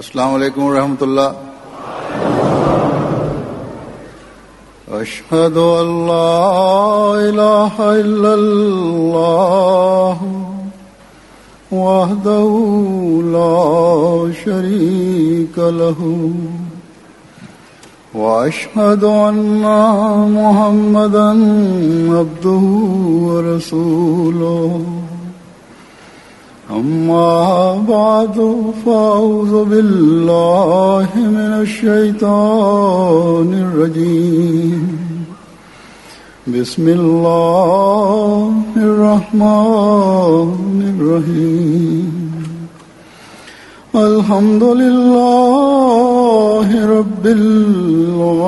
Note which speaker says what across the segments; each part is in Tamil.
Speaker 1: अस्सलाम वालेकुम रहमतुल्लाह अशहदु अल्ला इलाहा इल्लल्लाह वहदहु ला शरीक लहु واشهد ان محمدا عبده ورسوله أما بعد فأعوذ بالله من الشيطان الرجيم. بسم الله الرحمن الرحيم. الحمد لله رب العالمين.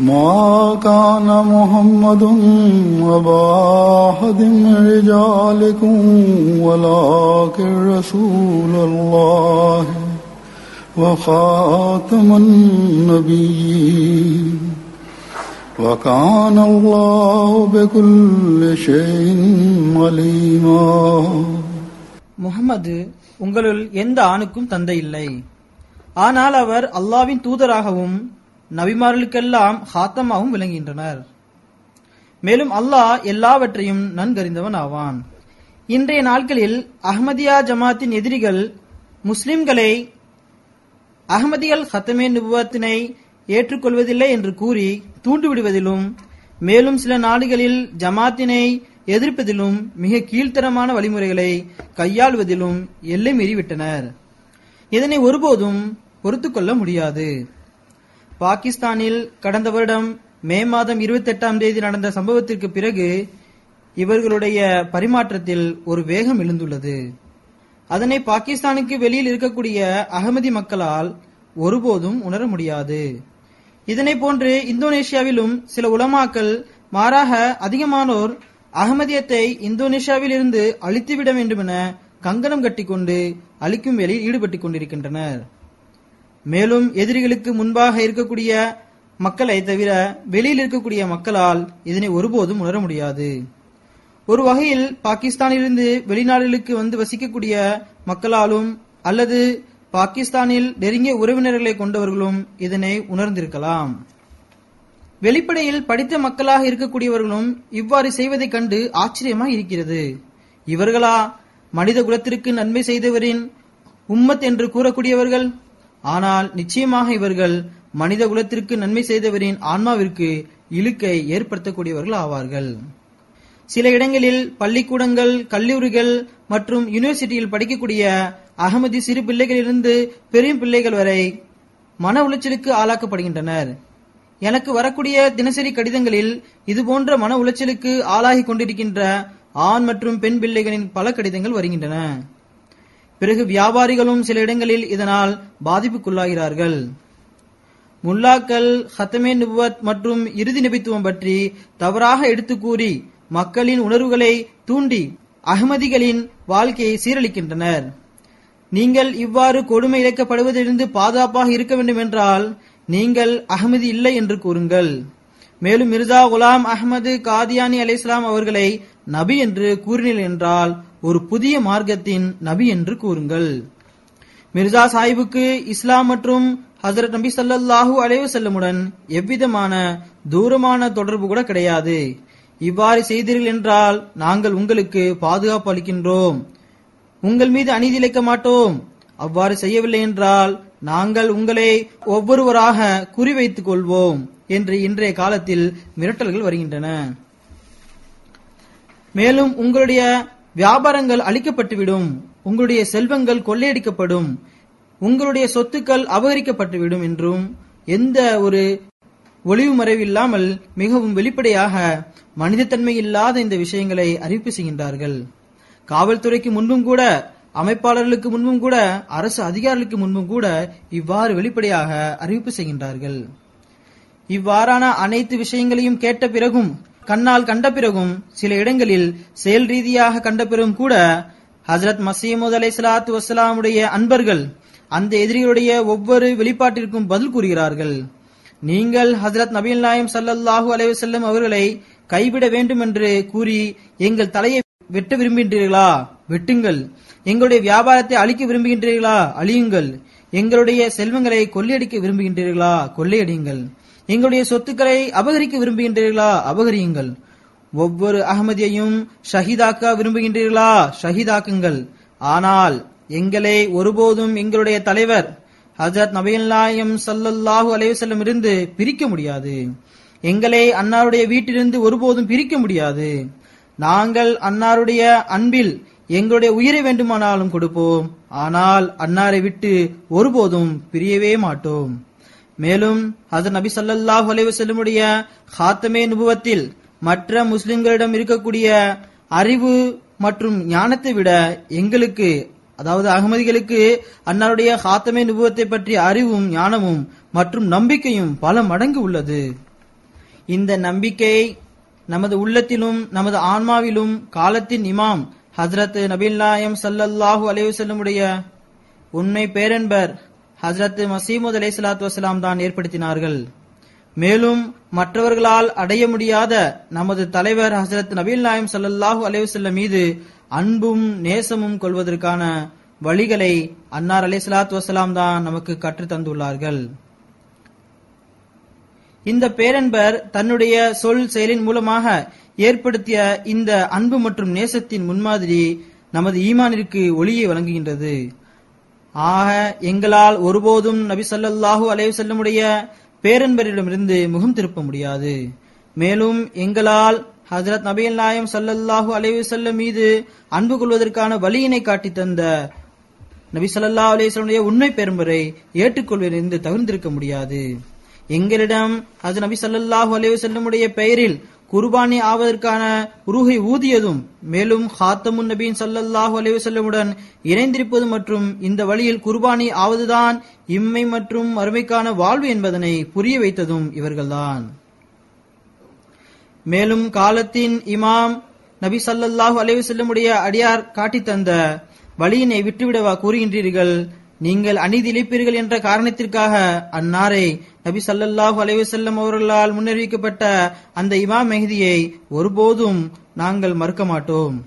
Speaker 1: ما كان محمد أبا أحد من رجالكم ولكن رسول الله وخاتم النبيين وكان الله بكل شيء عليما
Speaker 2: முகமது உங்களுள் எந்த ஆணுக்கும் தந்தை இல்லை ஆனால் அவர் அல்லாவின் தூதராகவும் நபிமார்களுக்கெல்லாம் ஹாத்தமாகவும் விளங்குகின்றனர். மேலும் அல்லாஹ் எல்லாவற்றையும் நன்கறிந்தவன் ஆவான் இன்றைய நாட்களில் அஹ்மதியா ஜமாத்தின் எதிரிகள் முஸ்லிம்களை அகமதிகள் ஹத்தமே நிபுவத்தினை ஏற்றுக்கொள்வதில்லை என்று கூறி தூண்டிவிடுவதிலும் மேலும் சில நாடுகளில் ஜமாத்தினை எதிர்ப்பதிலும் மிக கீழ்த்தரமான வழிமுறைகளை கையாள்வதிலும் எல்லை மீறிவிட்டனர். இதனை ஒருபோதும் பொறுத்து கொள்ள முடியாது. பாகிஸ்தானில் கடந்த வருடம் மே மாதம் இருபத்தி எட்டாம் தேதி நடந்த சம்பவத்திற்கு பிறகு இவர்களுடைய பரிமாற்றத்தில் ஒரு வேகம் எழுந்துள்ளது. அதனை பாகிஸ்தானுக்கு வெளியில் இருக்கக்கூடிய அகமதி மக்களால் ஒருபோதும் உணர முடியாது. இதனை போன்று இந்தோனேஷியாவிலும் சில உலமாக்கள் மாறாக அதிகமானோர் அகமதியத்தை இந்தோனேஷியாவில் இருந்து அழித்துவிட வேண்டும் என கங்கணம் கட்டிக்கொண்டு அழிக்கும் வேலையில் ஈடுபட்டுக் கொண்டிருக்கின்றனர். மேலும் எதிரிகளுக்கு முன்பாக இருக்கக்கூடிய மக்களை தவிர வெளியில் இருக்கக்கூடிய மக்களால் இதனை ஒருபோதும் உணர முடியாது. ஒரு வகையில் பாகிஸ்தானிலிருந்து வெளிநாடுகளுக்கு வந்து வசிக்கக்கூடிய மக்களாலும் அல்லது பாகிஸ்தானில் நெருங்கிய உறவினர்களை கொண்டவர்களும் இதனை உணர்ந்திருக்கலாம். வெளிப்படையில் படித்த மக்களாக இருக்கக்கூடியவர்களும் இவ்வாறு செய்வதைக் கண்டு ஆச்சரியமாக இருக்கிறது. இவர்களா மனித குலத்திற்கு நன்மை செய்தவரின் உம்மத் என்று கூறக்கூடியவர்கள்? ஆனால் நிச்சயமாக இவர்கள் மனித குலத்திற்கு நன்மை செய்தவரின் ஆன்மாவிற்கு இழுக்கை ஏற்படுத்தக்கூடியவர்கள் ஆவார்கள். சில இடங்களில் பள்ளிக்கூடங்கள் கல்லூரிகள் மற்றும் யூனிவர்சிட்டியில் படிக்கக்கூடிய அகமதி சிறு பிள்ளைகளிலிருந்து பெரும் பிள்ளைகள் வரை மன உளைச்சலுக்கு ஆளாக்கப்படுகின்றனர். எனக்கு வரக்கூடிய தினசரி கடிதங்களில் இதுபோன்ற மன உளைச்சலுக்கு ஆளாகி கொண்டிருக்கின்ற ஆண் மற்றும் பெண் பிள்ளைகளின் பல கடிதங்கள் வருகின்றன. பிறகு வியாபாரிகளும் சில இடங்களில் இதனால் பாதிப்புக்குள்ளாகிறார்கள். முல்லாக்கள் ஹத்தமே நுபுவத் மற்றும் இறுதி நபித்துவம் பற்றி தவறாக எடுத்து கூறி மக்களின் உணர்வுகளை தூண்டி அகமதிகளின் வாழ்க்கையை சீரழிக்கின்றனர். நீங்கள் இவ்வாறு கொடுமை இழைக்கப்படுவதிலிருந்து பாதுகாப்பாக இருக்க வேண்டும் என்றால் நீங்கள் அகமதி இல்லை என்று கூறுங்கள். மேலும் மிர்சா குலாம் அஹமது காதியானி அலி இஸ்லாம் அவர்களை நபி என்று கூறினீர்கள் என்றால் ஒரு புதிய மார்க்கத்தின் நபி என்று கூறுங்கள். மிர்சா சாஹிபுக்கு இஸ்லாம் மற்றும் ஹசரத் நபி ஸல்லல்லாஹு அலைவு செல்லமுடன் எவ்விதமான தூரமான தொடர்பு கூட கிடையாது. இவ்வாறு செய்தீர்கள் என்றால் நாங்கள் உங்களுக்கு பாதுகாப்பு அளிக்கின்றோம். உங்கள் மீது அநீதி இழைக்க மாட்டோம். அவ்வாறு செய்யவில்லை என்றால் நாங்கள் உங்களை ஒவ்வொருவராக குறிவைத்துக் கொள்வோம். என்று இன்றைய காலத்தில் மிரட்டல்கள் வருகின்றன. மேலும் உங்களுடைய வியாபாரங்கள் அழிக்கப்பட்டுவிடும் உங்களுடைய செல்வங்கள் கொள்ளையடிக்கப்படும் உங்களுடைய சொத்துக்கள் அபகரிக்கப்பட்டுவிடும் என்றும் எந்த ஒரு ஒளிவு மறைவில்லாமல் மிகவும் வெளிப்படையாக மனிதத்தன்மை இல்லாத இந்த விஷயங்களை அறிவிப்பு செய்கின்றார்கள். காவல்துறைக்கு முன்பும் கூட அமைப்பாளர்களுக்கு முன்பும் கூட அரசு அதிகாரிகளுக்கு முன்பும் கூட இவ்வாறு வெளிப்படையாக அறிவிப்பு செய்கின்றார்கள். இவ்வாறான அனைத்து விஷயங்களையும் கேட்ட பிறகும் கண்ணால் கண்ட பிறகும் சில இடங்களில் செயல் ரீதியாக கண்ட பிறகும் கூட ஹசரத் மசீமுத் அலை சலாத்து வசலாமுடைய அன்பர்கள் அந்த எதிரிகளுடைய ஒவ்வொரு வெளிப்பாட்டிற்கும் பதில் கூறுகிறார்கள். நீங்கள் ஹசரத் நபீல் நாயம் சல்லல்லாஹு அலைஹி செல்லும் அவர்களை கைவிட வேண்டும் என்று கூறி எங்கள் தலையை வெட்ட விரும்புகின்றீர்களா? வெட்டுங்கள். எங்களுடைய வியாபாரத்தை அழிக்க விரும்புகின்றீர்களா? அழியுங்கள். எங்களுடைய செல்வங்களை கொள்ளையடிக்க விரும்புகின்றீர்களா? கொள்ளையடியுங்கள். எங்களுடைய சொத்துக்களை அபகரிக்க விரும்புகின்றீர்களா? அபகரியுங்கள். ஒவ்வொரு அகமதியையும் ஷஹீதாக்க விரும்புகின்றீர்களா? ஷஹீதாக்குங்கள். ஆனால் எங்களை ஒருபோதும் எங்களுடைய தலைவர் ஹசரத் நபிகள் நாயம் சல்லல்லாஹு அலைவசல்லம் இருந்து பிரிக்க முடியாது. எங்களை அன்னாருடைய வீட்டிலிருந்து ஒருபோதும் பிரிக்க முடியாது. நாங்கள் அன்னாருடைய அன்பில் எங்களுடைய உயிரை வேண்டுமானாலும் கொடுப்போம். ஆனால் அன்னாரை விட்டு ஒருபோதும் பிரியவே மாட்டோம். மேலும் ஹசர் நபி சல்லாஹ் அலைஹி வஸல்லமுடைய ஹாத்தமே நுபுவத்தில் மற்ற முஸ்லிம்களிடம் இருக்கக்கூடிய அறிவு மற்றும் ஞானத்தை விட எங்களுக்கு அதாவது அகமதிகளுக்கு அன்னாருடைய ஹாத்தமே நுபுவத்தை பற்றிய அறிவும் ஞானமும் மற்றும் நம்பிக்கையும் பல மடங்கு உள்ளது. இந்த நம்பிக்கை நமது உள்ளத்திலும் நமது ஆன்மாவிலும் காலத்தின் இமாம் ஹசரத் நபில் நாயம் சல்லல்லாஹு அலைஹி வஸல்லமுடைய உண்மை பேரன்பர் ஹசரத் மசீமுத் அலை சலாத்து வசலாம் தான் ஏற்படுத்தினார்கள். மேலும் மற்றவர்களால் அடைய முடியாத நமது தலைவர் ஹசரத் நபீல் நாயம் சல்லாஹூ அலைஹி மீது அன்பும் நேசமும் கொள்வதற்கான வழிகளை அன்னார் அலை சலாத் வசலாம் தான் நமக்கு கற்று தந்துள்ளார்கள். இந்த பேரன்பர் தன்னுடைய சொல் செயலின் மூலமாக ஏற்படுத்திய இந்த அன்பு மற்றும் நேசத்தின் முன்மாதிரி நமது ஈமானிற்கு ஒளியை வழங்குகின்றது. ஆக எங்களால் ஒருபோதும் நபி ஸல்லல்லாஹு அலைஹி செல்லமுடைய பேரன்பரிடமிருந்து முகம் திருப்ப முடியாது. மேலும் எங்களால் ஹசரத் நபியல் நாயம் சல்லல்லாஹு அலைவு செல்லும் மீது அன்பு கொள்வதற்கான வழியினை காட்டி தந்த நபி ஸல்லல்லாஹு அலைஹி உண்மை பெரும்பரை ஏற்றுக்கொள்வதிலிருந்து தகுந்திருக்க முடியாது. எங்களிடம் அது நபி சல்லாஹூ அலைஹி செல்லமுடைய பெயரில் குர்பானி ஆவதற்கான உருகை ஊதியதும் மேலும் ஹாத்தமுன் நபீன் சல்லல்லாஹு அலிவசல்லமுடன் இணைந்திருப்பது மற்றும் இந்த வழியில் குர்பானி ஆவதுதான் இம்மை மற்றும் மறுமைக்கான வாழ்வு என்பதனை புரிய வைத்ததும் இவர்கள்தான். மேலும் காலத்தின் இமாம் நபி சல்லல்லாஹு அலிவசல்லமுடைய அடியார் காட்டித் தந்த வழியினை விட்டுவிடவா கூறுகின்றீர்கள்? நீங்கள் அநீதி இழைப்பீர்கள் என்ற காரணத்திற்காக அன்னாரை நபி சல்லல்லாஹு அலைவசல்லம் அவர்களால் முன்னறிவிக்கப்பட்ட அந்த இமாம் மெஹதியை ஒருபோதும் நாங்கள் மறுக்க மாட்டோம்.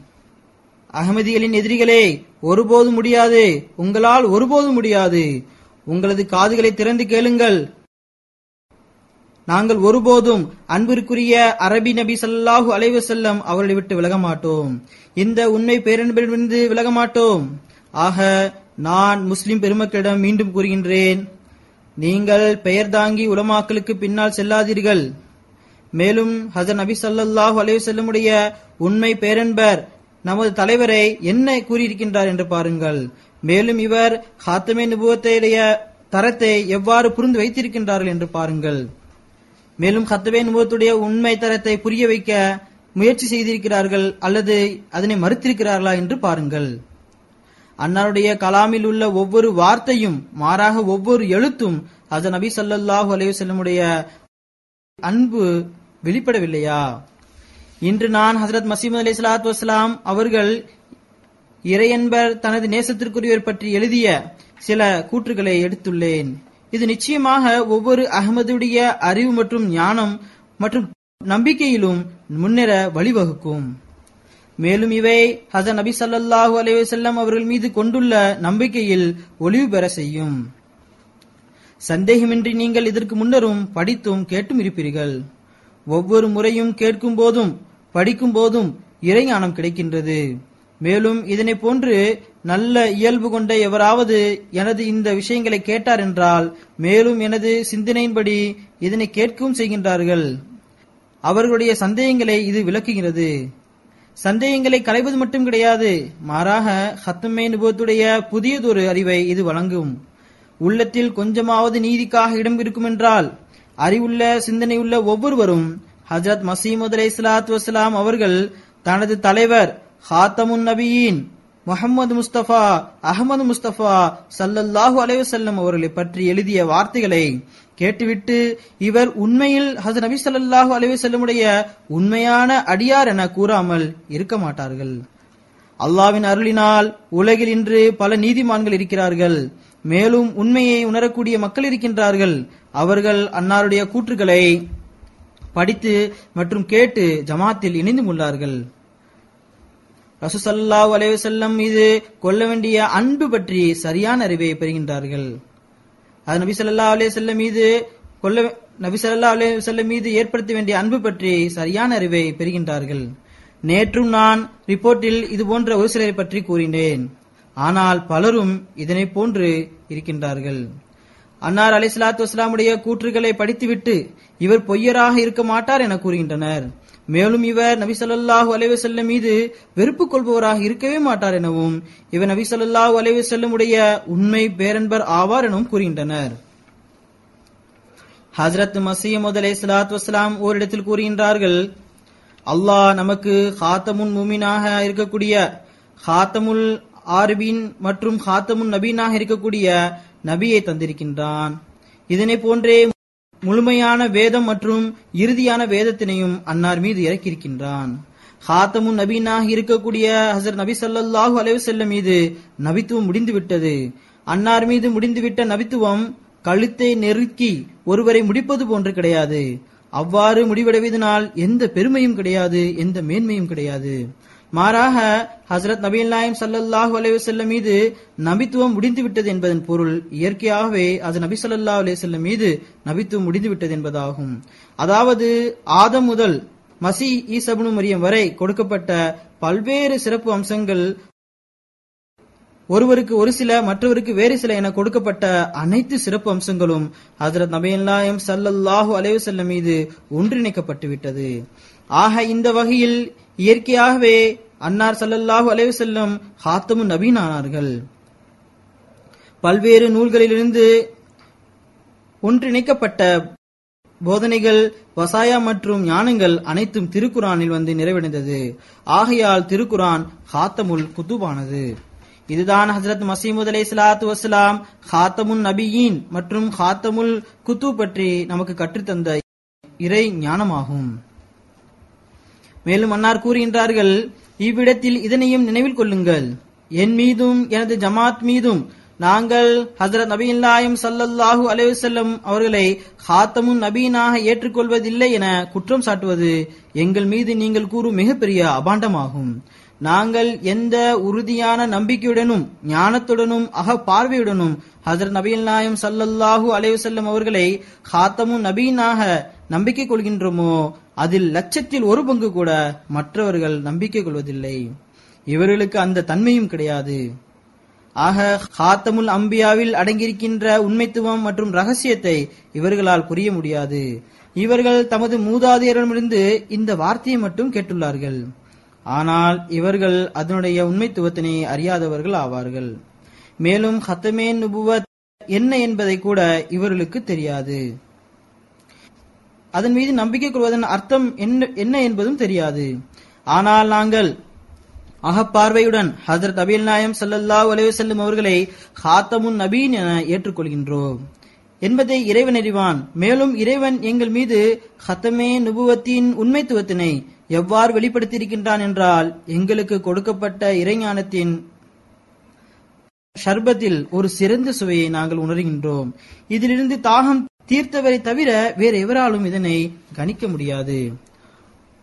Speaker 2: அகமதிகளின் எதிரிகளே ஒருபோதும் முடியாது. உங்களால் ஒருபோதும் முடியாது. உங்களது காதுகளை திறந்து கேளுங்கள். நாங்கள் ஒருபோதும் அன்பிற்குரிய அரபி நபி சல்லாஹூ அலைவசல்லம் அவர்களை விட்டு விலக மாட்டோம். இந்த உண்மை பேரன்பிலிருந்து விலக மாட்டோம். ஆக நான் முஸ்லிம் பெருமக்களிடம் மீண்டும் கூறுகின்றேன். நீங்கள் பெயர் தாங்கி உலமாக்களுக்கு பின்னால் செல்லாதீர்கள். மேலும் ஹசர் நபி ஸல்லல்லாஹு அலைஹி வஸல்லமுடைய உண்மை பேரன்பர் நமது தலைவரை என்ன கூறியிருக்கின்றார் என்று பாருங்கள். மேலும் இவர் ஹாத்தமே நுபுவத்தையுடைய தரத்தை எவ்வாறு புரிந்து வைத்திருக்கின்றார்கள் என்று பாருங்கள். மேலும் ஹத்தவே நுபுவத்துடைய உண்மை தரத்தை புரிய வைக்க முயற்சி செய்திருக்கிறார்கள் அல்லது அதனை மறுத்திருக்கிறார்களா என்று பாருங்கள். அன்னாருடைய கலாமில் உள்ள ஒவ்வொரு வார்த்தையும் மாறாக ஒவ்வொரு எழுத்தும் அஜ நபி சல்லாஹூ அலைஹி அன்பு வெளிப்படவில்லையா? இன்று நான் ஹசரத் மசீமது அலி சலாத்து வசலாம் அவர்கள் இறையன்பர் தனது நேசத்திற்குரியவர் பற்றி எழுதிய சில கூற்றுகளை எடுத்துள்ளேன். இது நிச்சயமாக ஒவ்வொரு அகமதுடைய அறிவு மற்றும் ஞானம் மற்றும் நம்பிக்கையிலும் முன்னேற வழிவகுக்கும். மேலும் இவை ஹசன் நபி சல்லாஹூ அலைஹி அவர்கள் மீது கொண்டுள்ள நம்பிக்கையில் ஒளிவு பெற செய்யும். சந்தேகமின்றி நீங்கள் இதற்கு முன்னரும் படித்தும் கேட்டும் இருப்பீர்கள். ஒவ்வொரு முறையும் கேட்கும் போதும் படிக்கும் போதும் இறைஞானம் கிடைக்கின்றது. மேலும் இதனை போன்று நல்ல இயல்பு கொண்ட எவராவது எனது இந்த விஷயங்களை கேட்டார் என்றால் மேலும் எனது சிந்தனையின்படி இதனை கேட்கவும் செய்கின்றார்கள். அவர்களுடைய சந்தேகங்களை இது விளக்குகிறது. சந்தேகங்களை களைவது மட்டும் கிடையாது. மாறாக ஹத்துமே நுபத்துடைய புதியதொரு அறிவை இது வழங்கும். உள்ளத்தில் கொஞ்சமாவது நீதிக்காக இடம் இருக்குமென்றால் அறிவுள்ள சிந்தனையுள்ள ஒவ்வொருவரும் ஹஜரத் மசீமது அலை சலாத்து வசலாம் அவர்கள் தனது தலைவர் ஹாத்தமுன் நபியின் முகமது முஸ்தபா அகமது முஸ்தபா சல்லல்லாஹு அலைவசல்லம் அவர்களை பற்றி எழுதிய வார்த்தைகளை கேட்டுவிட்டு இவர் உண்மையில் ஹசர் நபி சல்லாஹூ அலைவசல்லமுடைய உண்மையான அடியார் என கூறாமல் இருக்க மாட்டார்கள். அல்லாவின் அருளினால் உலகில் இன்று பல நீதிமான்கள் இருக்கிறார்கள். மேலும் உண்மையை உணரக்கூடிய மக்கள் இருக்கின்றார்கள். அவர்கள் அன்னாருடைய கூற்றுகளை படித்து மற்றும் கேட்டு ஜமாத்தில் இணைந்து உள்ளார்கள் ரசூசல்லா அலைஹி மீது கொள்ள வேண்டிய அன்பு பற்றி சரியான அறிவை பெறுகின்றார்கள். அது நபி சொல்லா அலைஹி மீது கொள்ள நபி சொல்லா அலைஹி மீது ஏற்படுத்த வேண்டிய அன்பு பற்றி சரியான அறிவை பெறுகின்றார்கள். நேற்றும் நான் ரிப்போர்ட்டில் இது போன்ற ஒரு சிலரை பற்றி கூறினேன். ஆனால் பலரும் இதனை போன்று இருக்கின்றார்கள். அன்னார் அலி சலாத்து வஸ்லாமுடைய கூற்றுகளை படித்துவிட்டு இவர் பொய்யராக இருக்க மாட்டார் என கூறுகின்றனர். மேலும் இவர் நபி ஸல்லல்லாஹு அலைஹி மீது வெறுப்பு கொள்பவராக இருக்கவே மாட்டார் எனவும் இவர் நபி ஸல்லல்லாஹு அலைஹி உடைய உண்மை பேரன்பர் ஆவார் எனவும் கூறுகின்றனர். ஹசரத் மசீமது அலை சலாத் வஸ்லாம் ஓரிடத்தில் கூறுகின்றார்கள் அல்லாஹ் நமக்கு ஹாத்தமுன் முமினாக இருக்கக்கூடிய ஹாத்தமுல் ஆர்பின் மற்றும் ஹாத்தமுன் நபீனாக இருக்கக்கூடிய நபியை தந்திருக்கின்றான். இதனை போன்றே முழுமையான வேதம் மற்றும் இறுதியான வேதத்தினையும் அன்னார் மீது இறக்கியிருக்கின்றான். ஹாத்தமுன் நபீனாக இருக்கக்கூடிய ஹசர் நபி ஸல்லல்லாஹு அலைஹி மீது நபித்துவம் முடிந்து விட்டது அன்னார் மீது முடிந்துவிட்ட நபித்துவம் கழுத்தை நெருக்கி ஒருவரை முடிப்பது போன்று கிடையாது. அவ்வாறு முடிவடைவதனால் எந்த பெருமையும் கிடையாது எந்த மேன்மையும் கிடையாது. மாறாக ஹசரத் நபீல் நாயம் சல்லாஹூ அலைஹி மீது நபித்துவம் முடிந்துவிட்டது என்பதன் பொருள் இயற்கையாகவே அது நபி ஸல்லல்லாஹு அலைஹி மீது நபித்துவம் முடிந்து விட்டது என்பதாகும். அதாவது ஆதம் முதல் மசி ஈசபனு மரியம் வரை கொடுக்கப்பட்ட பல்வேறு சிறப்பு அம்சங்கள் ஒருவருக்கு ஒரு சில மற்றவருக்கு வேறு சில என கொடுக்கப்பட்ட அனைத்து சிறப்பு அம்சங்களும் ஹசரத் நபியல்லாயம் சல்லல்லாஹு அலைஹி வஸல்லம் மீது ஒன்றிணைக்கப்பட்டு விட்டது. ஆக இந்த வகையில் இயற்கையாகவே அன்னார் சல்லல்லாஹு அலைவு செல்லும் ஹாத்தமு நபீன் ஆனார்கள். பல்வேறு நூல்களிலிருந்து ஒன்றிணைக்கப்பட்ட போதனைகள் வசாயா மற்றும் ஞானங்கள் அனைத்தும் திருக்குரானில் வந்து நிறைவடைந்தது. ஆகையால் திருக்குரான் ஹாத்தமுல் குத்துபானது இதுதான் ஹசரத் மசீமுத் அலை சலாத்து வசலாம் ஹாத்தமுன் நபியின் மற்றும் ஹாத்தமுல் குத்து பற்றி நமக்கு கற்றுத்தந்த இறை ஞானமாகும். மேலும் அன்னார் கூறுகின்றார்கள் இவ்விடத்தில் இதனையும் நினைவில் கொள்ளுங்கள். என் மீதும் எனது ஜமாத் மீதும் நாங்கள் ஹசரத் நபியில்லாயும் சல்லல்லாஹு அலைஹி அவர்களை ஹாத்தமும் நபீனாக ஏற்றுக்கொள்வதில்லை என குற்றம் சாட்டுவது எங்கள் மீது நீங்கள் கூறும் மிகப்பெரிய அபாண்டமாகும். நாங்கள் எந்த உறுதியான நம்பிக்கையுடனும் ஞானத்துடனும் அக பார்வையுடனும் ஹசரத் நபிகள் நாயம் சல்லல்லாஹு அலைஹி அவர்களை ஹாத்தமும் நபீனாக நம்பிக்கை கொள்கின்றோமோ அதில் லட்சத்தில் ஒரு பங்கு கூட மற்றவர்கள் நம்பிக்கை கொள்வதில்லை. இவர்களுக்கு அந்த தன்மையும் கிடையாது. ஆக ஹாத்தமுல் அம்பியாவில் அடங்கியிருக்கின்ற உண்மைத்துவம் மற்றும் ரகசியத்தை இவர்களால் புரிய முடியாது. இவர்கள் தமது மூதாதையரிடமிருந்து இந்த வார்த்தையை மட்டும் கேட்டுள்ளார்கள். ஆனால் இவர்கள் அதனுடைய உண்மைத்துவத்தினை அறியாதவர்கள் ஆவார்கள். மேலும் ஹத்தமே நுபுவத் என்ன என்பதை கூட இவர்களுக்கு தெரியாது. அதன் மீது நம்பிக்கை கொள்வதன் அர்த்தம் என்ன என்ன என்பதும் தெரியாது. ஆனால் நாங்கள் அகப்பார்வையுடன் ஹசரத் அபில் நாயம் சல்லல்லா அலைஹி செல்லும் அவர்களை ஹாத்தமுன் நபீன் என ஏற்றுக்கொள்கின்றோம். என்பதை இறைவன் அறிவான். மேலும் இறைவன் எங்கள் மீது ஹத்தமே நுபுவத்தின் உண்மைத்துவத்தினை எவ்வாறு வெளிப்படுத்தியிருக்கின்றான் என்றால் எங்களுக்கு கொடுக்கப்பட்ட இறைஞானத்தின் ஷர்பத்தில் ஒரு சிறந்த சுவையை நாங்கள் உணர்கின்றோம். இதிலிருந்து தாகம் தீர்த்தவரை தவிர வேறு எவராலும் இதனை கணிக்க முடியாது.